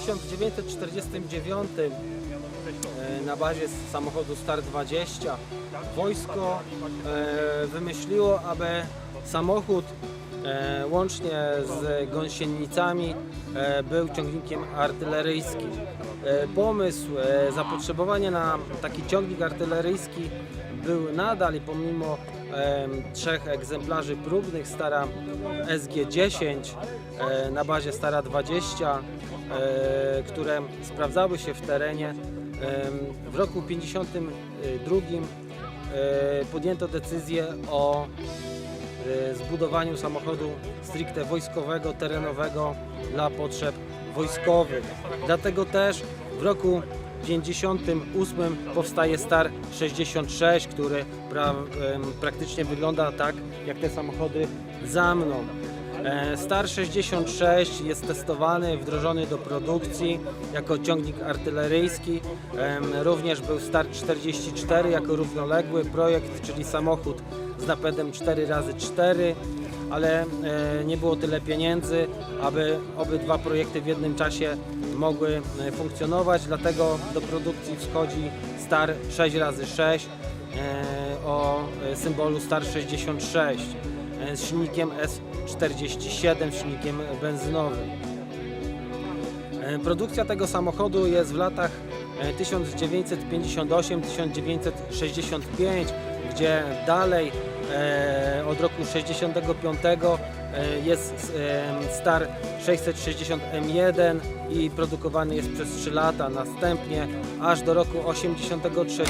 1949 e, na bazie samochodu Star 20 wojsko e, wymyśliło, aby samochód e, łącznie z gąsienicami był ciągnikiem artyleryjskim. Pomysł, zapotrzebowanie na taki ciągnik artyleryjski był nadal i pomimo trzech egzemplarzy próbnych Stara SG-10 e, na bazie Stara 20, e, które sprawdzały się w terenie, em, w roku 52 e, podjęto decyzję o e, zbudowaniu samochodu stricte wojskowego, terenowego dla potrzeb wojskowych. Dlatego też w roku 58 powstaje Star 66, który pra, praktycznie wygląda tak jak te samochody za mną. E, Star 66 jest testowany, wdrożony do produkcji jako ciągnik artyleryjski. Również był Star 44 jako równoległy projekt, czyli samochód z napędem 4x4 ale e, nie było tyle pieniędzy, aby obydwa projekty w jednym czasie mogły e, funkcjonować, dlatego do produkcji wschodzi Star 6x6 e, o symbolu Star 66 e, z silnikiem S47, silnikiem benzynowym. E, Produkcja tego samochodu jest w latach e, 1958-1965, gdzie dalej e, od roku 65 e, jest e, Star 660 M1 i produkowany jest przez 3 lata. Następnie aż do roku 83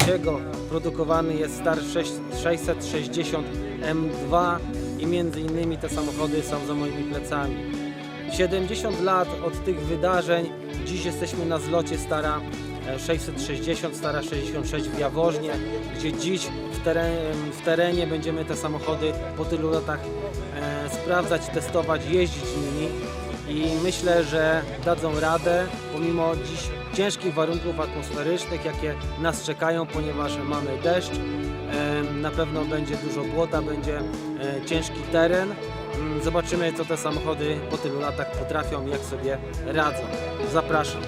produkowany jest Star 6, 660 M2 i między innymi te samochody są za moimi plecami. 70 lat od tych wydarzeń, dziś jesteśmy na zlocie Stara e, 660, Stara 66 w Jaworznie, gdzie dziś w terenie, w terenie będziemy te samochody po tylu latach e, sprawdzać, testować, jeździć nimi i myślę, że dadzą radę pomimo dziś ciężkich warunków atmosferycznych, jakie nas czekają, ponieważ mamy deszcz, e, na pewno będzie dużo błota, będzie e, ciężki teren. Mm, Zobaczymy, co te samochody po tylu latach potrafią, jak sobie radzą. Zapraszam.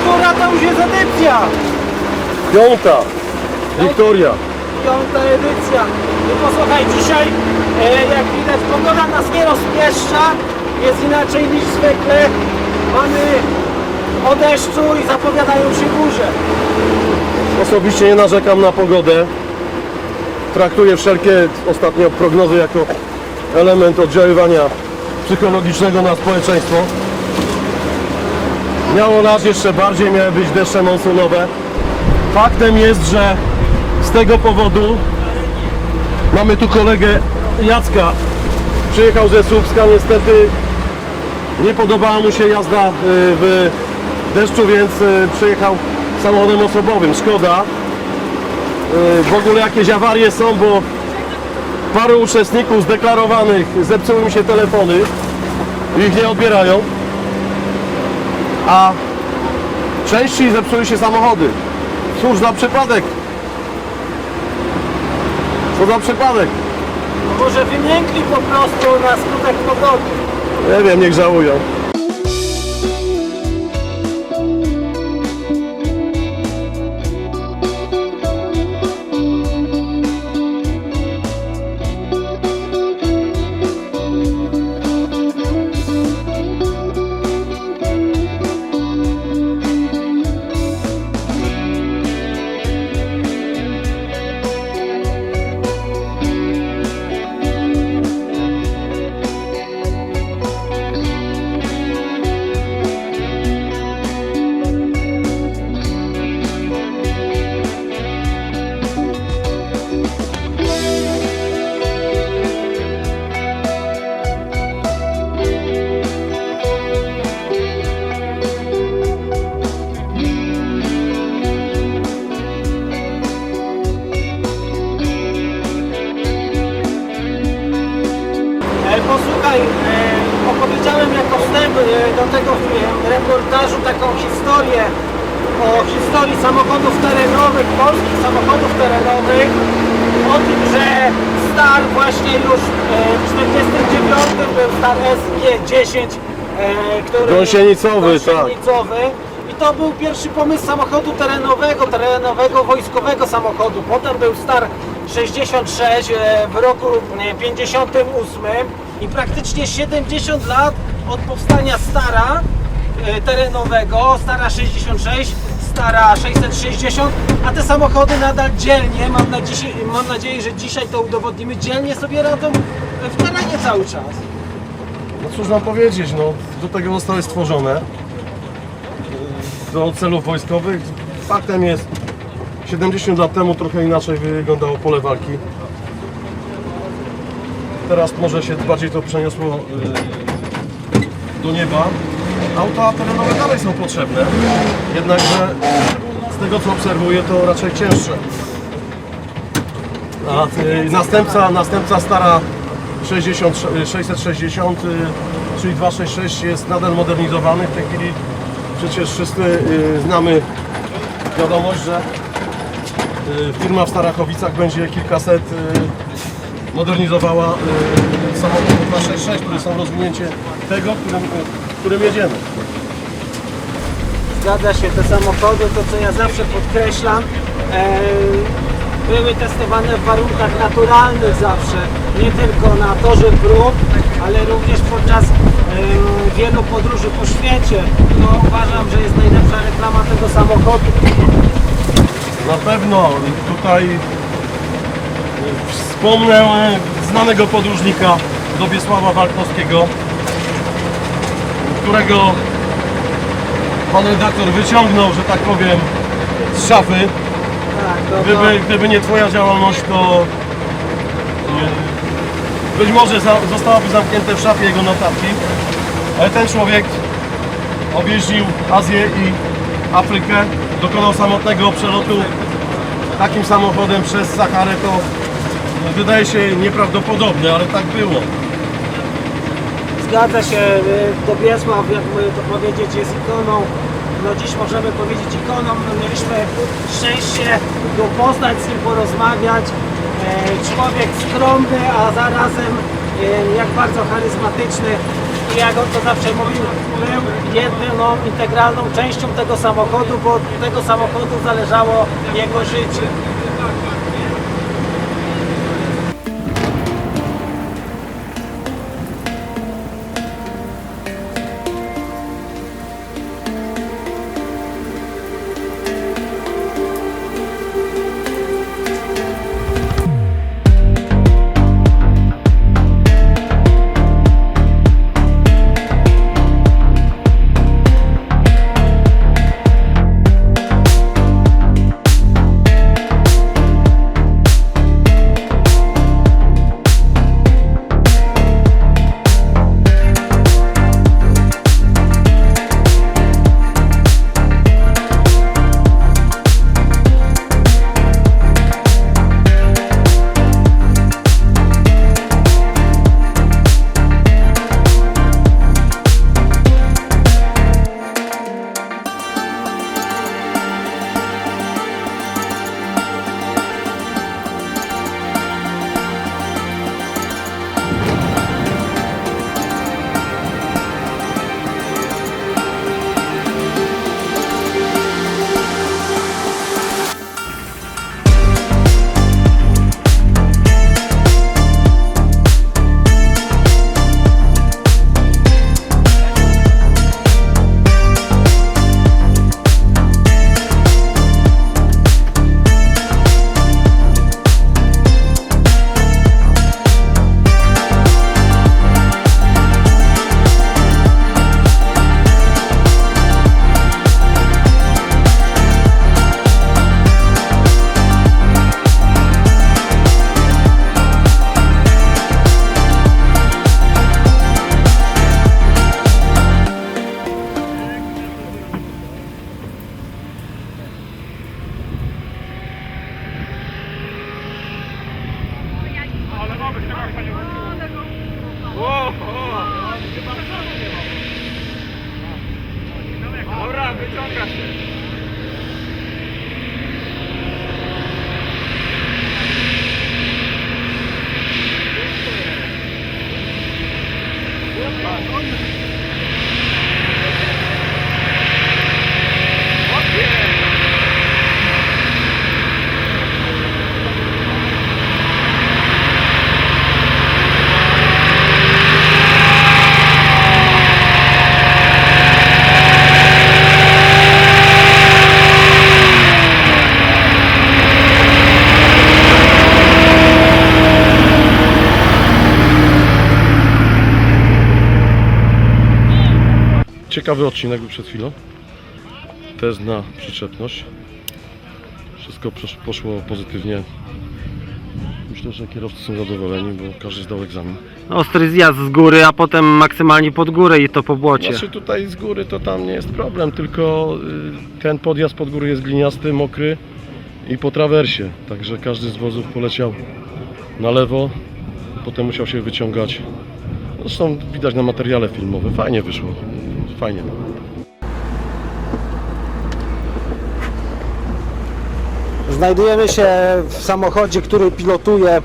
Która to już jest edycja? Piąta. Wiktoria. Piąta edycja. I posłuchaj, dzisiaj e, jak widać pogoda nas nie rozpieszcza, jest inaczej niż zwykle. Mamy o deszczu i zapowiadają się burze. Osobiście nie narzekam na pogodę. Traktuję wszelkie ostatnio prognozy jako element oddziaływania psychologicznego na społeczeństwo. Miało nas jeszcze bardziej, miały być deszcze monsunowe. Faktem jest, że z tego powodu mamy tu kolegę Jacka. Przyjechał ze Słupska, niestety nie podobała mu się jazda y, w deszczu, więc y, przyjechał samochodem osobowym. Szkoda. Y, W ogóle jakieś awarie są, bo paru uczestników zdeklarowanych zepsuły mi się telefony i ich nie odbierają. A części zepsuły się samochody. Cóż za przypadek. Co za przypadek. Może wymiękli po prostu na skutek pogody. Nie wiem, niech żałują. 49 był Star SG10, e, który... Gąsienicowy, tak. gąsienicowy. I to był pierwszy pomysł samochodu terenowego, terenowego wojskowego samochodu. Potem był Star 66 e, w roku e, 58 i praktycznie 70 lat od powstania Stara e, terenowego, Stara 66, Stara 660, a te samochody nadal dzielnie, mam, na dzisiaj, mam nadzieję, że dzisiaj to udowodnimy, dzielnie sobie radzą w terenie cały czas. Cóż mam powiedzieć, no do tego zostały stworzone do celów wojskowych. Faktem jest, 70 lat temu trochę inaczej wyglądało pole walki. Teraz może się bardziej to przeniosło y, do nieba. Auta terenowe dalej są potrzebne, jednakże z tego co obserwuję to raczej cięższe. A y, następca, następca stara 60, 660, y, czyli 266 jest nadal modernizowany. W tej chwili przecież wszyscy y, znamy wiadomość, że y, firma w Starachowicach będzie kilkaset modernizowała y, samochodów 266, które są rozwinięcie tego, którym, którym jedziemy. Zgadza się, te samochody, to co ja zawsze podkreślam, e, były testowane w warunkach naturalnych zawsze, nie tylko na torze prób, ale również podczas wielu podróży po świecie. To uważam, że jest najlepsza reklama tego samochodu. Na pewno tutaj wspomnę znanego podróżnika Dobiesława Walkowskiego, którego pan redaktor wyciągnął, że tak powiem, z szafy. Gdyby, gdyby nie Twoja działalność, to y, być może za, zostałaby zamknięte w szafie jego notatki, ale ten człowiek objeździł Azję i Afrykę, dokonał samotnego przelotu takim samochodem przez Saharę, to wydaje się nieprawdopodobne, ale tak było. Zgadza się, y, Dobiesław, jakby to powiedzieć, jest ikoną, no dziś możemy powiedzieć ikoną, no mieliśmy szczęście go poznać, z nim porozmawiać. E, Człowiek skromny, a zarazem e, jak bardzo charyzmatyczny. I jak on to zawsze mówił, był jedyną integralną częścią tego samochodu, bo od tego samochodu zależało jego życie. Ciekawy odcinek był przed chwilą. Test na przyczepność. Wszystko poszło pozytywnie. Myślę, że kierowcy są zadowoleni, bo każdy zdał egzamin. Ostry zjazd z góry, a potem maksymalnie pod górę i to po błocie. Znaczy tutaj z góry to tam nie jest problem, tylko y, ten podjazd pod górę jest gliniasty, mokry i po trawersie. Także każdy z wozów poleciał na lewo, potem musiał się wyciągać. Zresztą widać na materiale filmowym. Fajnie wyszło. Fajnie. Znajdujemy się w samochodzie, który pilotuje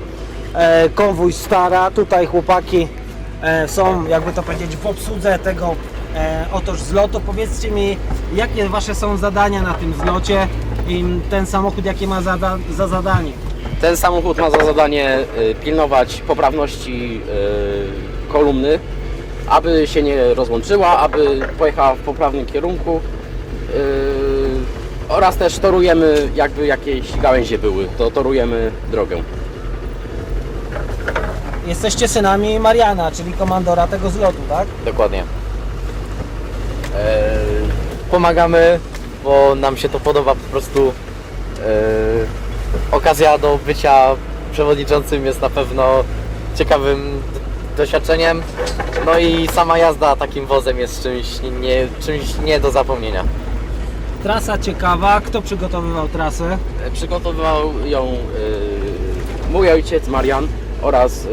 e, konwój Stara. Tutaj chłopaki e, są, jakby to powiedzieć, w obsłudze tego e, otoż zlotu. Powiedzcie mi, jakie wasze są zadania na tym zlocie i ten samochód jakie ma za, za zadanie? Ten samochód ma za zadanie y, pilnować poprawności y, kolumny, aby się nie rozłączyła, aby pojechała w poprawnym kierunku y, oraz też torujemy, jakby jakieś gałęzie były, to torujemy drogę. Jesteście synami Mariana, czyli komandora tego zlotu, tak? Dokładnie. E, pomagamy, bo nam się to podoba po prostu. E, okazja do bycia przewodniczącym jest na pewno ciekawym doświadczeniem. No i sama jazda takim wozem jest czymś nie, czymś nie do zapomnienia. Trasa ciekawa. Kto przygotowywał trasę? E, Przygotowywał ją y, mój ojciec Marian oraz y,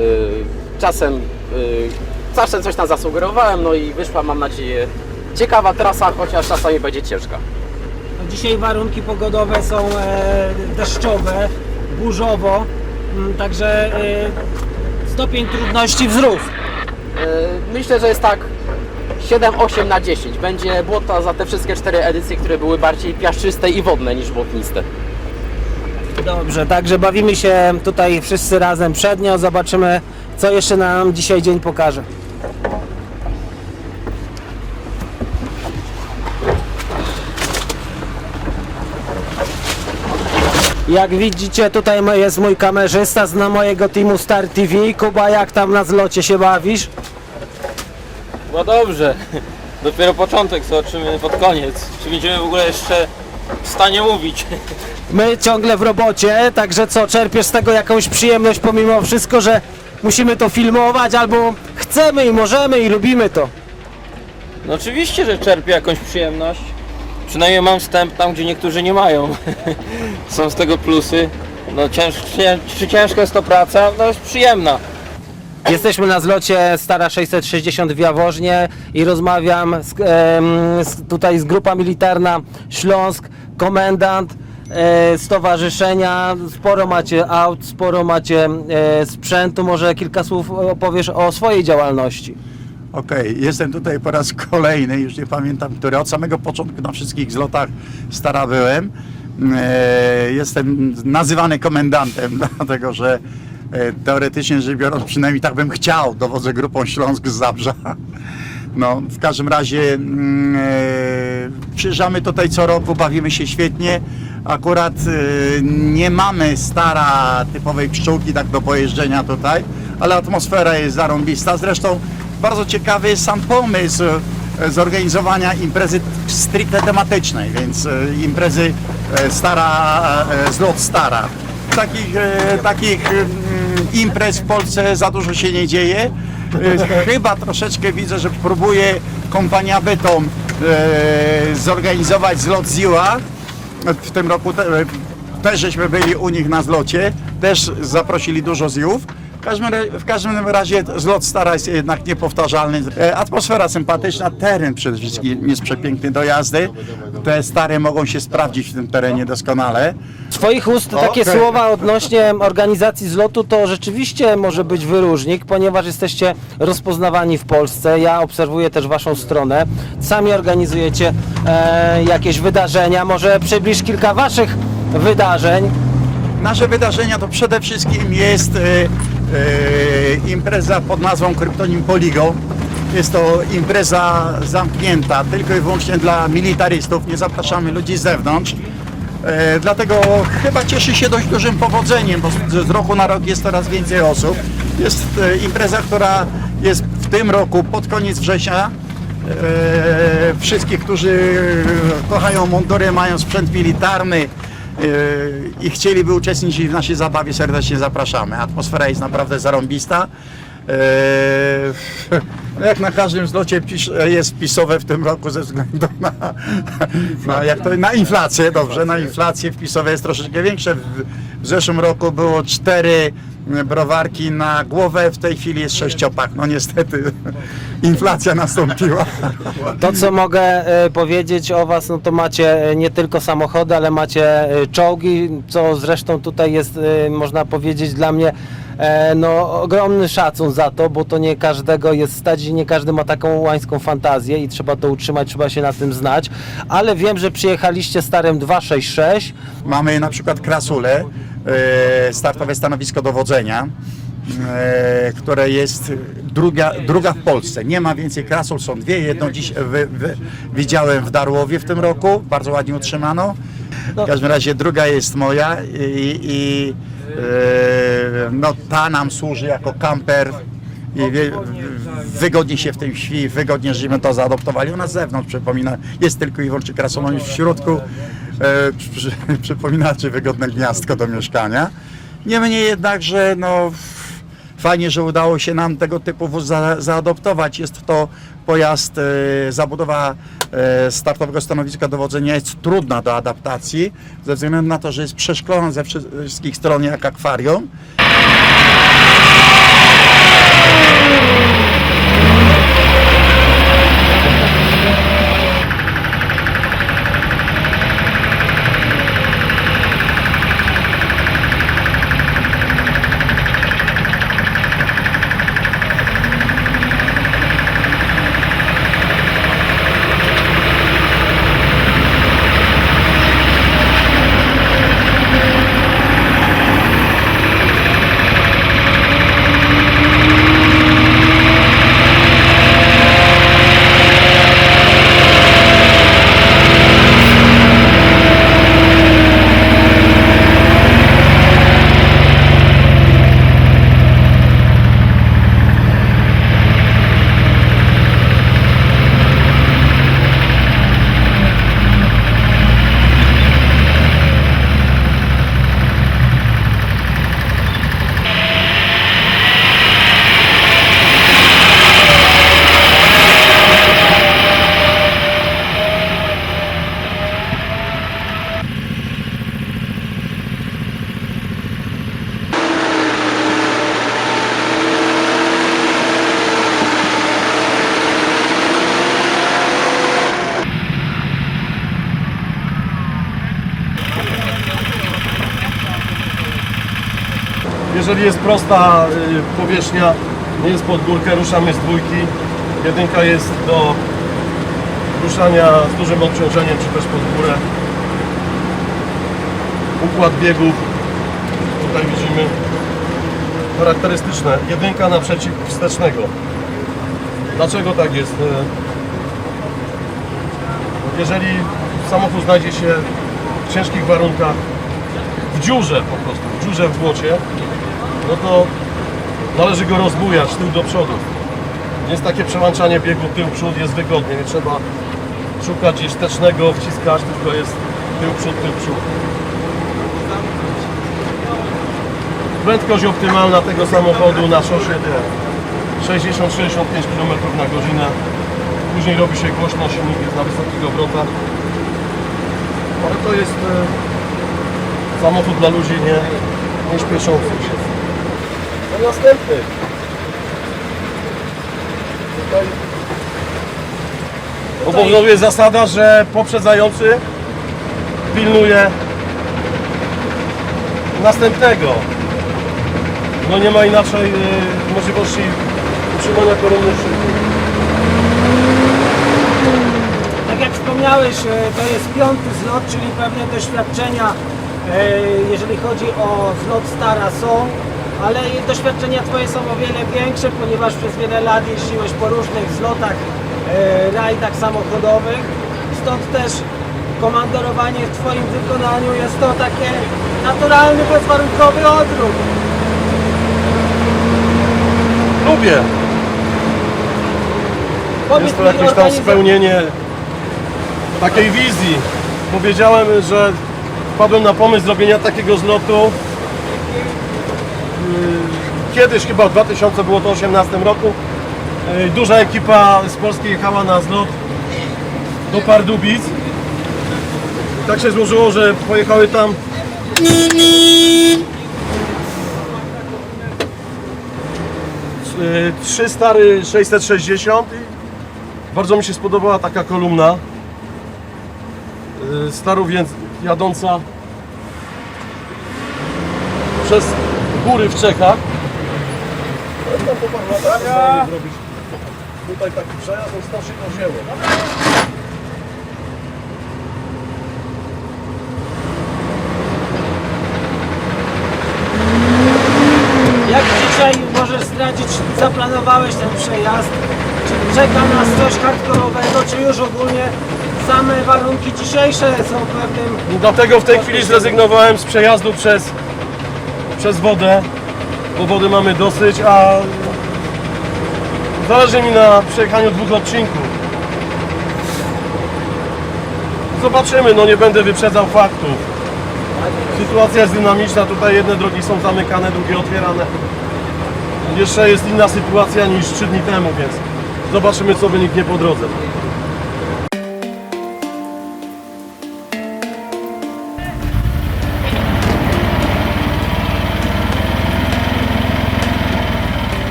czasem, y, czasem coś tam zasugerowałem, no i wyszła mam nadzieję ciekawa trasa, chociaż czasami będzie ciężka. No dzisiaj warunki pogodowe są e, deszczowe, burzowo, mm, także e, stopień trudności wzrósł. Y, Myślę, że jest tak 7-8 na 10. Będzie błota za te wszystkie cztery edycje, które były bardziej piaszczyste i wodne niż błotniste. Dobrze, także bawimy się tutaj wszyscy razem przednio. Zobaczymy, co jeszcze nam dzisiaj dzień pokaże. Jak widzicie, tutaj jest mój kamerzysta z mojego teamu Star TV. Kuba, jak tam na zlocie się bawisz? No dobrze. Dopiero początek, zobaczymy pod koniec. Czy będziemy w ogóle jeszcze w stanie mówić. My ciągle w robocie, także co, czerpiesz z tego jakąś przyjemność pomimo wszystko, że musimy to filmować, albo chcemy i możemy i lubimy to. No oczywiście, że czerpię jakąś przyjemność. Przynajmniej mam wstęp tam, gdzie niektórzy nie mają. Są z tego plusy. No cięż, cię- czy ciężka jest to praca? No jest przyjemna. Jesteśmy na zlocie Stara 660 w Jaworznie i rozmawiam z, z, tutaj z grupa militarna Śląsk, komendant e, stowarzyszenia. Sporo macie aut, sporo macie e, sprzętu. Może kilka słów opowiesz o swojej działalności. Okej, jestem tutaj po raz kolejny, już nie pamiętam który, od samego początku na wszystkich zlotach stara byłem. E, jestem nazywany komendantem, dlatego że e, teoretycznie rzecz biorąc, przynajmniej tak bym chciał, dowodzę grupą Śląsk z Zabrza. No, w każdym razie mm, e, przyjeżdżamy tutaj co roku, bawimy się świetnie. Akurat e, nie mamy stara typowej pszczółki tak do pojeżdżenia tutaj, ale atmosfera jest zarąbista. Zresztą bardzo ciekawy sam pomysł e, zorganizowania imprezy stricte tematycznej, więc e, imprezy e, stara, zlot stara. Takich, takich mm, imprez w Polsce za dużo się nie dzieje. Chyba troszeczkę widzę, że próbuje kompania Bytom zorganizować zlot Ziła. W tym roku te, też żeśmy byli u nich na zlocie, też zaprosili dużo Ziłów. Każdym, w każdym razie zlot Stara jest jednak niepowtarzalny. E, Atmosfera sympatyczna, teren przede wszystkim jest przepiękny do jazdy. Te stare mogą się sprawdzić w tym terenie doskonale. Z Twoich ust takie Okej. słowa odnośnie organizacji zlotu to rzeczywiście może być wyróżnik, ponieważ jesteście rozpoznawani w Polsce. Ja obserwuję też Waszą stronę. Sami organizujecie e, jakieś wydarzenia. Może przybliż kilka Waszych wydarzeń. Nasze wydarzenia to przede wszystkim jest e, impreza pod nazwą Kryptonim Poligo. Jest to impreza zamknięta tylko i wyłącznie dla militarystów. Nie zapraszamy ludzi z zewnątrz. E, dlatego chyba cieszy się dość dużym powodzeniem, bo z, roku na rok jest coraz więcej osób. Jest e, impreza, która jest w tym roku pod koniec września. E, wszystkich, którzy kochają mundury, mają sprzęt militarny e, i chcieliby uczestniczyć w naszej zabawie, serdecznie zapraszamy. Atmosfera jest naprawdę zarąbista. No jak na każdym zlocie jest wpisowe w tym roku ze względu na, na, jak to, na inflację, dobrze, na inflację wpisowe jest troszeczkę większe. W, w zeszłym roku było cztery browarki na głowę, w tej chwili jest sześciopak. No niestety inflacja nastąpiła. To, co mogę e, powiedzieć o Was, no to macie e, nie tylko samochody, ale macie e, czołgi, co zresztą tutaj jest, e, można powiedzieć, dla mnie e, no, ogromny szacun za to, bo to nie każdego jest stać i nie każdy ma taką łańską fantazję i trzeba to utrzymać, trzeba się na tym znać. Ale wiem, że przyjechaliście starym 266. Mamy na przykład Krasulę, startowe stanowisko dowodzenia, e, które jest druga, druga w Polsce. Nie ma więcej Krasul, są dwie. Jedną dziś widziałem w Darłowie w tym roku, bardzo ładnie utrzymano. W każdym razie druga jest moja i, i e, no, ta nam służy jako kamper i wie, wygodnie się w tym śpi, wygodnie, żeśmy to zaadoptowali. U nas z zewnątrz przypomina, jest tylko i wyłącznie krasomoń w środku, e, przy, przypominaczy wygodne gniazdko do mieszkania. Niemniej jednak, że no, fajnie, że udało się nam tego typu wóz za, zaadoptować. Jest to pojazd, e, zabudowa e, startowego stanowiska dowodzenia jest trudna do adaptacji, ze względu na to, że jest przeszklona ze wszystkich stron jak akwarium. Jeżeli jest prosta y, powierzchnia, nie jest pod górkę, ruszamy z dwójki. Jedynka jest do ruszania z dużym obciążeniem, czy też pod górę. Układ biegów, tutaj widzimy, charakterystyczne. Jedynka naprzeciw wstecznego. Dlaczego tak jest? Y, Jeżeli samochód znajdzie się w ciężkich warunkach, w dziurze po prostu, w dziurze w błocie, no to należy go rozbujać tył do przodu. Jest takie przełączanie biegu tył-przód, jest wygodnie, nie trzeba szukać gdzieś wstecznego, wciskać, tylko jest tył-przód, tył-przód. Prędkość optymalna tego samochodu na szosie to 60-65 km na godzinę. Później robi się głośno, silnik jest na wysokich obrotach. Ale to jest e, samochód dla ludzi nie, nie śpieszących. No następny. Tutaj obowiązuje zasada, że poprzedzający pilnuje następnego. No nie ma inaczej y, możliwości utrzymania szybku. Tak jak wspomniałeś, e, to jest piąty zlot, czyli pewne doświadczenia, e, jeżeli chodzi o zlot stara są, ale doświadczenia Twoje są o wiele większe, ponieważ przez wiele lat jeździłeś po różnych zlotach, e, rajdach samochodowych, stąd też komandorowanie w Twoim wykonaniu jest to takie naturalny, bezwarunkowy odruch. Lubię. Powiedz Jest to mi, jakieś tam spełnienie takiej wizji. Powiedziałem, że wpadłem na pomysł zrobienia takiego zlotu kiedyś chyba w 2018 roku. Yy, Duża ekipa z Polski jechała na zlot do Pardubic. Tak się złożyło, że pojechały tam yy, trzy stary 660 bardzo mi się spodobała taka kolumna. Yy, Starów jadąca przez góry w Czechach. Tam po paru latach zrobić tutaj taki przejazd, stąd się to wzięło. Jak dzisiaj możesz zdradzić, zaplanowałeś ten przejazd? Czy czeka nas coś hardkorowego, czy już ogólnie same warunki dzisiejsze są pewnym... Dlatego w tej chwili zrezygnowałem z przejazdu przez, przez wodę, bo wody mamy dosyć, a zależy mi na przejechaniu dwóch odcinków. Zobaczymy, no nie będę wyprzedzał faktów. Sytuacja jest dynamiczna, tutaj jedne drogi są zamykane, drugie otwierane. Jeszcze jest inna sytuacja niż 3 dni temu, więc zobaczymy co wyniknie po drodze.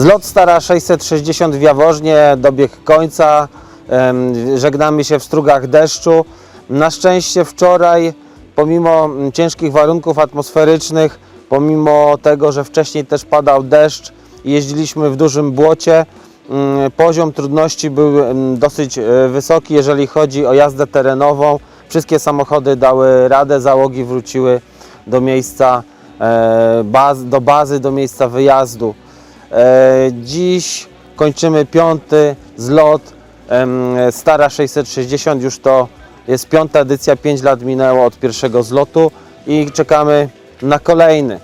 Zlot Stara 660 w Jaworznie dobiegł końca. Żegnamy się w strugach deszczu. Na szczęście wczoraj, pomimo mm, ciężkich warunków atmosferycznych, pomimo tego, że wcześniej też padał deszcz jeździliśmy w dużym błocie, mm, poziom trudności był mm, dosyć e, wysoki, jeżeli chodzi o jazdę terenową. Wszystkie samochody dały radę, załogi wróciły do miejsca e, do bazy, do miejsca wyjazdu. E, Dziś kończymy piąty zlot Stara 660, już to jest piąta edycja, 5 lat minęło od pierwszego zlotu i czekamy na kolejny.